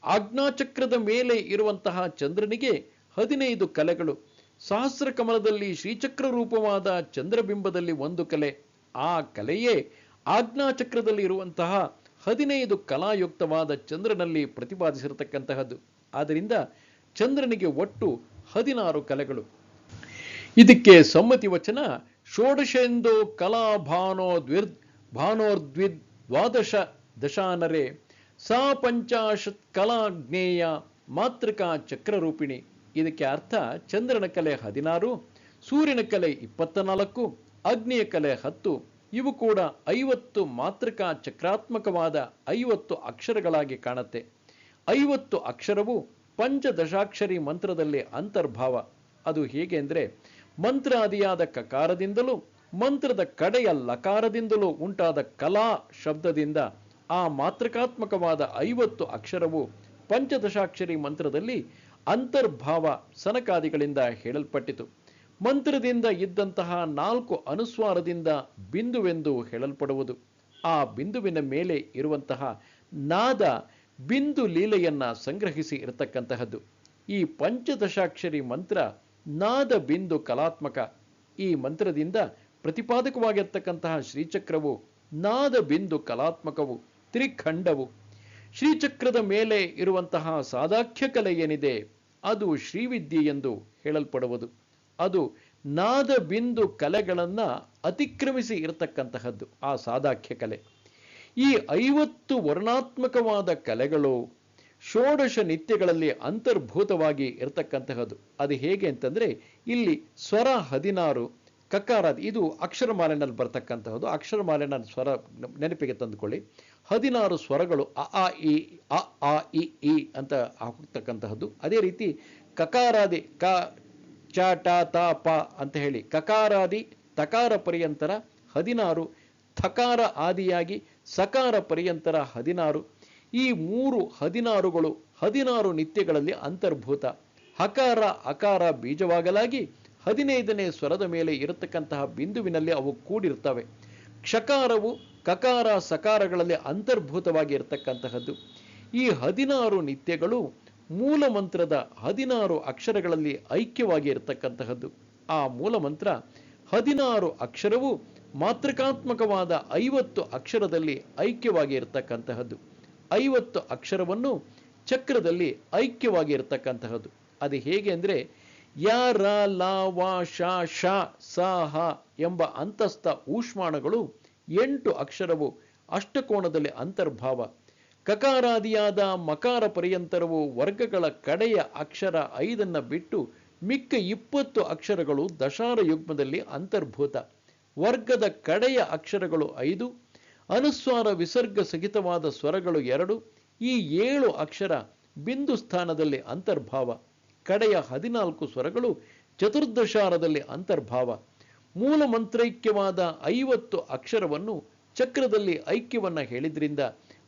ಆಜ್ಞಾಚಕ್ರದ ಮೇಲೆ ಇರುವಂತಹ ಚಂದ್ರನಿಗೆ ಹದಿನೈದು ಕಲೆಗಳು. ಸಹಸ್ರ ಕಮಲದಲ್ಲಿ ಶ್ರೀಚಕ್ರ ರೂಪವಾದ ಚಂದ್ರಬಿಂಬದಲ್ಲಿ ಒಂದು ಕಲೆ. ಆ ಕಲೆಯೇ ಆಜ್ಞಾಚಕ್ರದಲ್ಲಿ ಇರುವಂತಹ ಹದಿನೈದು ಕಲಾಯುಕ್ತವಾದ ಚಂದ್ರನಲ್ಲಿ ಪ್ರತಿಪಾದಿಸಿರತಕ್ಕಂತಹದ್ದು. ಆದ್ದರಿಂದ ಚಂದ್ರನಿಗೆ ಒಟ್ಟು ಹದಿನಾರು ಕಲೆಗಳು. ಇದಕ್ಕೆ ಸಮ್ಮತಿ ವಚನ ಷೋಡಶೆಂದು ಕಲಾ ಭಾನೋ ದ್ವಿರ್ ಭಾನೋರ್ದ್ವಿದ್ ದ್ವಾದಶ ದಶಾನರೆ. ಸಾ ಪಂಚಾಶತ್ ಕಲಾ ಜ್ಞೇಯ ಮಾತೃಕಾ ಚಕ್ರರೂಪಿಣಿ. ಇದಕ್ಕೆ ಅರ್ಥ ಚಂದ್ರನ ಕಲೆ ಹದಿನಾರು, ಸೂರ್ಯನ ಕಲೆ ಇಪ್ಪತ್ತ ನಾಲ್ಕು ಅಗ್ನಿಯ ಕಲೆ ಹತ್ತು. ಇವು ಕೂಡ ಐವತ್ತು ಮಾತೃಕಾ ಚಕ್ರಾತ್ಮಕವಾದ ಐವತ್ತು ಅಕ್ಷರಗಳಾಗಿ ಕಾಣುತ್ತೆ. ಐವತ್ತು ಅಕ್ಷರವು ಪಂಚದಶಾಕ್ಷರಿ ಮಂತ್ರದಲ್ಲಿ ಅಂತರ್ಭಾವ. ಅದು ಹೇಗೆ ಮಂತ್ರಾದಿಯಾದ ಕಕಾರದಿಂದಲೂ, ಮಂತ್ರದ ಕಡೆಯ ಲಕಾರದಿಂದಲೂ ಉಂಟಾದ ಕಲಾ ಶಬ್ದದಿಂದ ಆ ಮಾತೃಕಾತ್ಮಕವಾದ ಐವತ್ತು ಅಕ್ಷರವು ಪಂಚದಶಾಕ್ಷರಿ ಮಂತ್ರದಲ್ಲಿ ಅಂತರ್ಭಾವ ಸನಕಾದಿಗಳಿಂದ ಹೇಳಲ್ಪಟ್ಟಿತು. ಮಂತ್ರದಿಂದ ಇದ್ದಂತಹ ನಾಲ್ಕು ಅನುಸ್ವಾರದಿಂದ ಬಿಂದುವೆಂದು ಹೇಳಲ್ಪಡುವುದು. ಆ ಬಿಂದುವಿನ ಮೇಲೆ ಇರುವಂತಹ ನಾದ ಬಿಂದು ಲೀಲೆಯನ್ನ ಸಂಗ್ರಹಿಸಿ ಇರತಕ್ಕಂತಹದ್ದು. ಈ ಪಂಚದಶಾಕ್ಷರಿ ಮಂತ್ರ ನಾದ ಬಿಂದು ಕಲಾತ್ಮಕ. ಈ ಮಂತ್ರದಿಂದ ಪ್ರತಿಪಾದಕವಾಗಿರ್ತಕ್ಕಂತಹ ಶ್ರೀಚಕ್ರವು ನಾದ ಬಿಂದು ಕಲಾತ್ಮಕವು, ತ್ರಿಖಂಡವು. ಶ್ರೀಚಕ್ರದ ಮೇಲೆ ಇರುವಂತಹ ಸಾದಾಖ್ಯ ಕಲೆ ಏನಿದೆ, ಅದು ಶ್ರೀವಿದ್ಯೆ ಎಂದು ಹೇಳಲ್ಪಡುವುದು. ಅದು ನಾದ ಬಿಂದು ಕಲೆಗಳನ್ನು ಅತಿಕ್ರಮಿಸಿ ಇರತಕ್ಕಂತಹದ್ದು, ಆ ಸಾದಾಖ್ಯ ಕಲೆ. ಈ ಐವತ್ತು ವರ್ಣಾತ್ಮಕವಾದ ಕಲೆಗಳು ಷೋಡಶ ನಿತ್ಯಗಳಲ್ಲಿ ಅಂತರ್ಭೂತವಾಗಿ ಇರತಕ್ಕಂತಹದ್ದು. ಅದು ಹೇಗೆ ಅಂತಂದರೆ, ಇಲ್ಲಿ ಸ್ವರ ಹದಿನಾರು ಕಕಾರ ಇದು ಅಕ್ಷರಮಾಲೆನಲ್ಲಿ ಬರ್ತಕ್ಕಂತಹದ್ದು. ಅಕ್ಷರಮಾಲೆನ ಸ್ವರ ನೆನಪಿಗೆ ತಂದುಕೊಳ್ಳಿ. ಹದಿನಾರು ಸ್ವರಗಳು ಅ, ಆ, ಇ, ಅ, ಆ, ಇ ಈ ಅಂತ ಹೋಗ್ತಕ್ಕಂತಹದ್ದು ಅದೇ ರೀತಿ ಕಕಾರಾದಿ ಕ, ಚ, ಟ, ತ, ಪ ಅಂತ ಹೇಳಿ ಕಕಾರಾದಿ ತಕಾರ ಪರ್ಯಂತರ ಹದಿನಾರು, ಥಕಾರ ಆದಿಯಾಗಿ ಸಕಾರ ಪರ್ಯಂತರ ಹದಿನಾರು ಈ ಮೂರು ಹದಿನಾರುಗಳು, ಹದಿನಾರು ನಿತ್ಯಗಳಲ್ಲಿ ಅಂತರ್ಭೂತ. ಹಕಾರ, ಅಕಾರ ಬೀಜವಾಗಲಾಗಿ ಹದಿನೈದನೇ ಸ್ವರದ ಮೇಲೆ ಇರತಕ್ಕಂತಹ ಬಿಂದುವಿನಲ್ಲಿ ಅವು ಕೂಡಿರ್ತವೆ. ಕ್ಷಕಾರವು ಕಕಾರ, ಸಕಾರಗಳಲ್ಲಿ ಅಂತರ್ಭೂತವಾಗಿ ಇರತಕ್ಕಂತಹದ್ದು. ಈ ಹದಿನಾರು ನಿತ್ಯಗಳು ಮೂಲ ಮಂತ್ರದ ಹದಿನಾರು ಅಕ್ಷರಗಳಲ್ಲಿ ಐಕ್ಯವಾಗಿ ಇರತಕ್ಕಂತಹದ್ದು. ಆ ಮೂಲ ಮಂತ್ರ ಹದಿನಾರು ಅಕ್ಷರವು ಮಾತೃಕಾತ್ಮಕವಾದ ಐವತ್ತು ಅಕ್ಷರದಲ್ಲಿ ಐಕ್ಯವಾಗಿ ಇರತಕ್ಕಂತಹದ್ದು. ಐವತ್ತು ಅಕ್ಷರವನ್ನು ಚಕ್ರದಲ್ಲಿ ಐಕ್ಯವಾಗಿ ಇರತಕ್ಕಂತಹದ್ದು. ಅದು ಹೇಗೆ ಅಂದರೆ, ಯ, ರ, ಲ, ವ, ಶ ಶ, ಸ, ಹ ಎಂಬ ಅಂತಸ್ಥ ಊಷ್ಮಾಣಗಳು ಎಂಟು ಅಕ್ಷರವು ಅಷ್ಟಕೋಣದಲ್ಲಿ ಅಂತರ್ಭಾವ. ಕಕಾರಾದಿಯಾದ ಮಕಾರ ಪರ್ಯಂತರವು ವರ್ಗಗಳ ಕಡೆಯ ಅಕ್ಷರ ಐದನ್ನು ಬಿಟ್ಟು ಮಿಕ್ಕ ಇಪ್ಪತ್ತು ಅಕ್ಷರಗಳು ದಶಾರ ಯುಗ್ಮದಲ್ಲಿ ಅಂತರ್ಭೂತ. ವರ್ಗದ ಕಡೆಯ ಅಕ್ಷರಗಳು ಐದು ಅನುಸ್ವಾರ ವಿಸರ್ಗ ಸಹಿತವಾದ ಸ್ವರಗಳು ಎರಡು, ಈ ಏಳು ಅಕ್ಷರ ಬಿಂದು ಸ್ಥಾನದಲ್ಲಿ ಅಂತರ್ಭಾವ, ಕಡೆಯ ಹದಿನಾಲ್ಕು ಸ್ವರಗಳು ಚತುರ್ದಶಾರದಲ್ಲಿ ಅಂತರ್ಭಾವ. ಮೂಲ ಮಂತ್ರೈಕ್ಯವಾದ ಐವತ್ತು ಅಕ್ಷರವನ್ನು ಚಕ್ರದಲ್ಲಿ ಐಕ್ಯವನ್ನ ಹೇಳಿದ್ರಿಂದ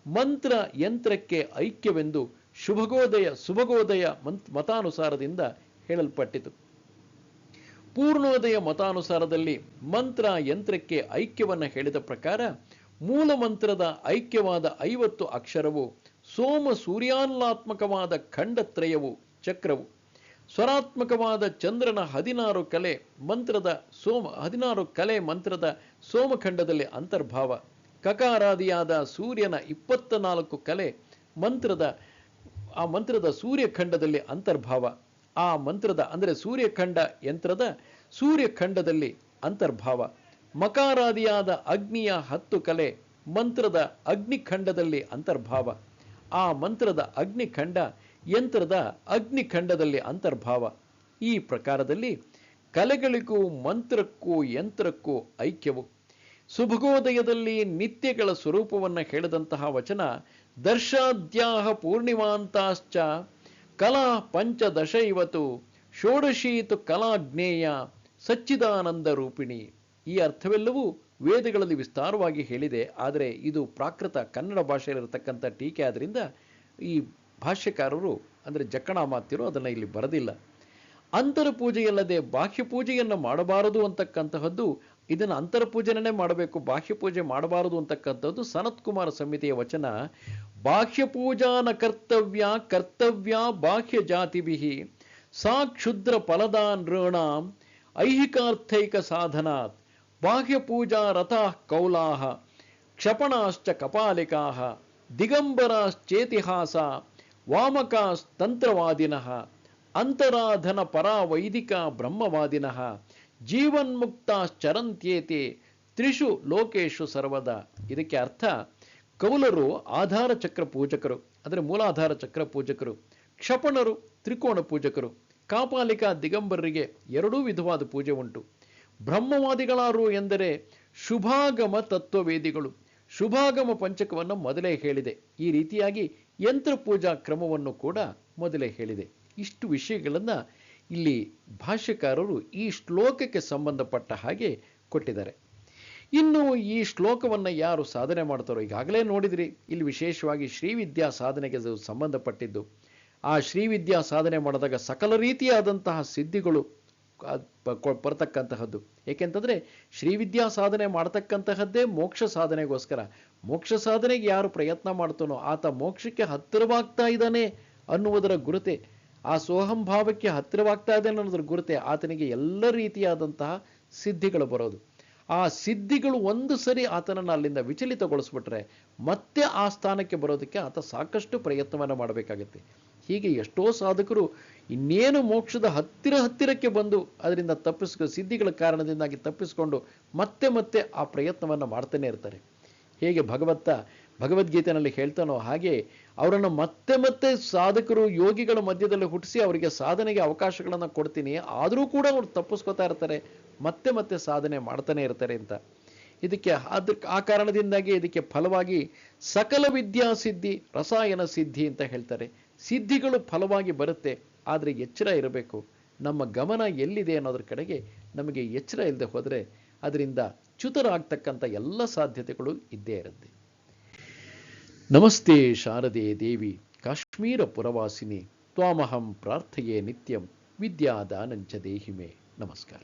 ಮಂತ್ರ ಯಂತ್ರಕ್ಕೆ ಐಕ್ಯವೆಂದು ಶುಭಗೋದಯ ಸುಭಗೋದಯ ಮಂತ್ ಮತಾನುಸಾರದಿಂದ ಹೇಳಲ್ಪಟ್ಟಿತು. ಪೂರ್ಣೋದಯ ಮತಾನುಸಾರದಲ್ಲಿ ಮಂತ್ರ ಯಂತ್ರಕ್ಕೆ ಐಕ್ಯವನ್ನ ಹೇಳಿದ ಪ್ರಕಾರ ಮೂಲ ಮಂತ್ರದ ಐಕ್ಯವಾದ ಐವತ್ತು ಅಕ್ಷರವು ಸೋಮ ಸೂರ್ಯಾನ್ಲಾತ್ಮಕವಾದ ಖಂಡತ್ರಯವು, ಚಕ್ರವು. ಸ್ವರಾತ್ಮಕವಾದ ಚಂದ್ರನ ಹದಿನಾರು ಕಲೆ ಮಂತ್ರದ ಸೋಮ, ಹದಿನಾರು ಕಲೆ ಮಂತ್ರದ ಸೋಮಖಂಡದಲ್ಲಿ ಅಂತರ್ಭಾವ. ಕಕಾರಾದಿಯಾದ ಸೂರ್ಯನ ಇಪ್ಪತ್ತ ನಾಲ್ಕು ಕಲೆ ಮಂತ್ರದ, ಆ ಮಂತ್ರದ ಸೂರ್ಯಖಂಡದಲ್ಲಿ ಅಂತರ್ಭಾವ. ಆ ಮಂತ್ರದ, ಅಂದರೆ ಸೂರ್ಯಖಂಡ ಯಂತ್ರದ ಸೂರ್ಯಖಂಡದಲ್ಲಿ ಅಂತರ್ಭಾವ. ಮಕಾರಾದಿಯಾದ ಅಗ್ನಿಯ ಹತ್ತು ಕಲೆ ಮಂತ್ರದ ಅಗ್ನಿಖಂಡದಲ್ಲಿ ಅಂತರ್ಭಾವ. ಆ ಮಂತ್ರದ ಅಗ್ನಿಖಂಡ ಯಂತ್ರದ ಅಗ್ನಿಖಂಡದಲ್ಲಿ ಅಂತರ್ಭಾವ. ಈ ಪ್ರಕಾರದಲ್ಲಿ ಕಲೆಗಳಿಗೂ ಮಂತ್ರಕ್ಕೂ ಯಂತ್ರಕ್ಕೂ ಐಕ್ಯವು. ಸುಭಗೋದಯದಲ್ಲಿ ನಿತ್ಯಗಳ ಸ್ವರೂಪವನ್ನು ಹೇಳಿದಂತಹ ವಚನ ದರ್ಶಾದ್ಯಾಹ ಪೂರ್ಣಿಮಾಂತಾಶ್ಚ ಕಲಾ ಪಂಚದಶ ಇವತ್ತು ಷೋಡಶೀತು ಕಲಾಜ್ಞೇಯ ಸಚ್ಚಿದಾನಂದ ರೂಪಿಣಿ. ಈ ಅರ್ಥವೆಲ್ಲವೂ ವೇದಗಳಲ್ಲಿ ವಿಸ್ತಾರವಾಗಿ ಹೇಳಿದೆ. ಆದರೆ ಇದು ಪ್ರಾಕೃತ ಕನ್ನಡ ಭಾಷೆಯಲ್ಲಿರತಕ್ಕಂಥ ಟೀಕೆ ಆದ್ದರಿಂದ ಈ ಭಾಷ್ಯಕಾರರು, ಅಂದರೆ ಜಕ್ಕಣಾಮಾತ್ಯರು ಅದನ್ನು ಇಲ್ಲಿ ಬರೆದಿಲ್ಲ. ಅಂತರ ಪೂಜೆಯಲ್ಲದೆ ಬಾಹ್ಯ ಪೂಜೆಯನ್ನು ಮಾಡಬಾರದು ಅಂತಕ್ಕಂತಹದ್ದು, ಇದನ್ನು ಅಂತರ ಪೂಜೆನೇ ಮಾಡಬೇಕು, ಬಾಹ್ಯ ಪೂಜೆ ಮಾಡಬಾರದು ಅಂತಕ್ಕಂಥದ್ದು ಸನತ್ ಕುಮಾರ ಸಮಿತಿಯ ವಚನ. ಬಾಹ್ಯ ಪೂಜಾನ ಕರ್ತವ್ಯ ಕರ್ತವ್ಯ ಬಾಹ್ಯ ಜಾತಿಭಿ ಸಾ ಕ್ಷುದ್ರ ಫಲದಾನ್ ಐಹಿಕಾರ್ಥೈಕ ಸಾಧನಾತ್. ಬಾಹ್ಯ ಪೂಜಾ ರಥಃ ಕೌಲಾಹ, ಕ್ಷಪಣಾಶ್ಚ ಕಪಾಲಿಕಾಹ, ದಿಗಂಬರಾಶ್ಚೇತಿಹಾಸ ವಾಮಕಾಸ್ತಂತ್ರವಾದಿನಃ ಅಂತರಾಧನ ಪರಾ ವೈದಿಕ ಬ್ರಹ್ಮವಾದಿನಃ ಜೀವನ್ಮುಕ್ತ ಚರಂತ್ಯೇತೆ ತ್ರಿಷು ಲೋಕೇಶು ಸರ್ವದ. ಇದಕ್ಕೆ ಅರ್ಥ, ಕೌಲರು ಆಧಾರ ಚಕ್ರ ಪೂಜಕರು, ಅಂದರೆ ಮೂಲಾಧಾರ ಚಕ್ರ ಪೂಜಕರು, ಕ್ಷಪಣರು ತ್ರಿಕೋಣ ಪೂಜಕರು, ಕಾಪಾಲಿಕ ದಿಗಂಬರರಿಗೆ ಎರಡೂ ವಿಧವಾದ ಪೂಜೆ ಉಂಟು. ಬ್ರಹ್ಮವಾದಿಗಳಾರು ಎಂದರೆ ಶುಭಾಗಮ ತತ್ವವೇದಿಗಳು. ಶುಭಾಗಮ ಪಂಚಕವನ್ನು ಮೊದಲೇ ಹೇಳಿದೆ. ಈ ರೀತಿಯಾಗಿ ಯಂತ್ರ ಪೂಜಾ ಕ್ರಮವನ್ನು ಕೂಡ ಮೊದಲೇ ಹೇಳಿದೆ. ಇಷ್ಟು ವಿಷಯಗಳನ್ನು ಇಲ್ಲಿ ಭಾಷ್ಯಕಾರರು ಈ ಶ್ಲೋಕಕ್ಕೆ ಸಂಬಂಧಪಟ್ಟ ಹಾಗೆ ಕೊಟ್ಟಿದ್ದಾರೆ. ಇನ್ನು ಈ ಶ್ಲೋಕವನ್ನು ಯಾರು ಸಾಧನೆ ಮಾಡ್ತಾರೋ ಈಗಾಗಲೇ ನೋಡಿದ್ರಿ. ಇಲ್ಲಿ ವಿಶೇಷವಾಗಿ ಶ್ರೀವಿದ್ಯಾ ಸಾಧನೆಗೆ ಸಂಬಂಧಪಟ್ಟಿದ್ದು. ಆ ಶ್ರೀವಿದ್ಯಾ ಸಾಧನೆ ಮಾಡಿದಾಗ ಸಕಲ ರೀತಿಯಾದಂತಹ ಸಿದ್ಧಿಗಳು ಬರತಕ್ಕಂತಹದ್ದು. ಏಕೆಂತಂದ್ರೆ ಶ್ರೀವಿದ್ಯಾ ಸಾಧನೆ ಮಾಡ್ತಕ್ಕಂತಹದ್ದೇ ಮೋಕ್ಷ ಸಾಧನೆಗೋಸ್ಕರ. ಮೋಕ್ಷ ಸಾಧನೆಗೆ ಯಾರು ಪ್ರಯತ್ನ ಮಾಡ್ತಾನೋ ಆತ ಮೋಕ್ಷಕ್ಕೆ ಹತ್ತಿರವಾಗ್ತಾ ಇದ್ದಾನೆ ಅನ್ನುವುದರ ಗುರುತೆ. ಆ ಸೋಹಂ ಭಾವಕ್ಕೆ ಹತ್ತಿರವಾಗ್ತಾ ಇದ್ದಾನೆ ಅನ್ನೋದ್ರ ಗುರುತೆ ಆತನಿಗೆ ಎಲ್ಲ ರೀತಿಯಾದಂತಹ ಸಿದ್ಧಿಗಳು ಬರೋದು. ಆ ಸಿದ್ಧಿಗಳು ಒಂದು ಸರಿ ಆತನನ್ನು ಅಲ್ಲಿಂದ ವಿಚಲಿತಗೊಳಿಸ್ಬಿಟ್ರೆ ಮತ್ತೆ ಆ ಸ್ಥಾನಕ್ಕೆ ಬರೋದಕ್ಕೆ ಆತ ಸಾಕಷ್ಟು ಪ್ರಯತ್ನವನ್ನು ಮಾಡಬೇಕಾಗುತ್ತೆ. ಹೀಗೆ ಎಷ್ಟೋ ಸಾಧಕರು ಇನ್ನೇನು ಮೋಕ್ಷದ ಹತ್ತಿರ ಹತ್ತಿರಕ್ಕೆ ಬಂದು ಅದರಿಂದ ತಪ್ಪಿಸ್ಕೊ, ಸಿದ್ಧಿಗಳ ಕಾರಣದಿಂದಾಗಿ ತಪ್ಪಿಸ್ಕೊಂಡು ಮತ್ತೆ ಮತ್ತೆ ಆ ಪ್ರಯತ್ನವನ್ನು ಮಾಡ್ತಾನೆ ಇರ್ತಾರೆ. ಹೇಗೆ ಭಗವತ್ತ ಭಗವದ್ಗೀತೆಯಲ್ಲಿ ಹೇಳ್ತಾನೋ ಹಾಗೆ ಅವರನ್ನು ಮತ್ತೆ ಮತ್ತೆ ಸಾಧಕರು, ಯೋಗಿಗಳ ಮಧ್ಯದಲ್ಲಿ ಹುಟ್ಟಿಸಿ ಅವರಿಗೆ ಸಾಧನೆಗೆ ಅವಕಾಶಗಳನ್ನು ಕೊಡ್ತೀನಿ, ಆದರೂ ಕೂಡ ಅವರು ತಪ್ಪಿಸ್ಕೊತಾ ಇರ್ತಾರೆ, ಮತ್ತೆ ಮತ್ತೆ ಸಾಧನೆ ಮಾಡ್ತಾನೆ ಇರ್ತಾರೆ ಅಂತ. ಇದಕ್ಕೆ ಅದಕ್ಕೆ ಆ ಕಾರಣದಿಂದಾಗಿ ಇದಕ್ಕೆ ಫಲವಾಗಿ ಸಕಲ ವಿದ್ಯಾ ಸಿದ್ಧಿ ರಸಾಯನ ಸಿದ್ಧಿ ಅಂತ ಹೇಳ್ತಾರೆ. ಸಿದ್ಧಿಗಳು ಫಲವಾಗಿ ಬರುತ್ತೆ, ಆದರೆ ಎಚ್ಚರ ಇರಬೇಕು. ನಮ್ಮ ಗಮನ ಎಲ್ಲಿದೆ ಅನ್ನೋದ್ರ ಕಡೆಗೆ ನಮಗೆ ಎಚ್ಚರ ಇಲ್ಲದೆ ಹೋದರೆ ಅದರಿಂದ ಚ್ಯುತರಾಗ್ತಕ್ಕಂಥ ಎಲ್ಲ ಸಾಧ್ಯತೆಗಳು ಇದ್ದೇ ಇರುತ್ತೆ. ನಮಸ್ತೆ ಶಾರದೆ ದೇವಿ, ಕಾಶ್ಮೀರ ಪುರವಾಸಿನಿ, ತ್ವಾಮಹಂ ಪ್ರಾರ್ಥೆಯೇ ನಿತ್ಯಂ, ವಿದ್ಯಾದಾನಂಚ ದೇಹಿಮೆ. ನಮಸ್ಕಾರ.